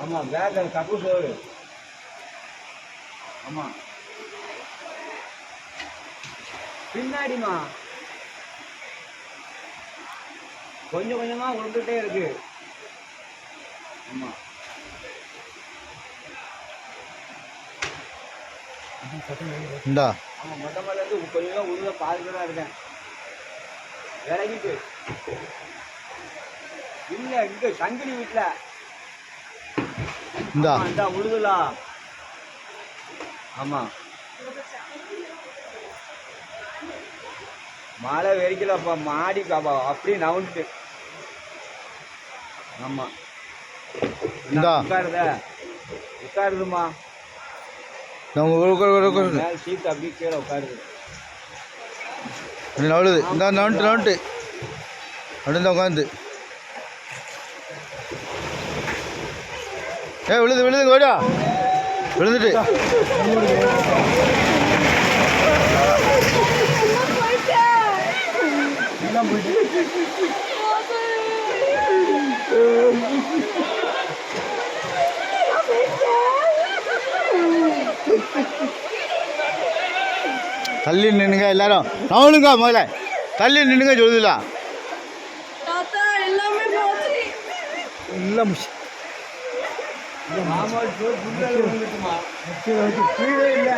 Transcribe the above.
ஆமா back cup சோறு ஆமா. பின்னாடிமா கொஞ்சம் கொஞ்சமா விழுந்துட்டே இருக்கு. ஆமா. இந்தா. ஆமா மொட்டை மேல இருந்து கொஞ்சம் உள்ள பாதி தான் இருக்கேன். விலகிட்டு. இல்ல இங்க சங்கிலி வீட்டுல இந்தா. இந்த உழுதுலா. ஆமா. மழை வெறிக்கலப்பா மாடி பாப்பா அப்படியே நவுந்துட்டு. ஆமா. இந்தா. உட்காருத. உட்காருதுமா நான் உங்களுக்கு மேல சீட் அப்படியே கீழே உட்காருது. நவளுது. இந்த நவுண்டு நவுண்டு. அப்படி தான் உட்காந்து. ஏ விழுது விழுது ஓடா விழுந்துட்டு. தள்ளி நின்னுங்க எல்லாரும். நவளுங்க முதல்ல. தள்ளி நின்னுங்க சொல்லுதுலாம் எல்லாமே போச்சு இல்லை மாமா புல்லு விழுந்துட்டுமா கீழே இல்லை.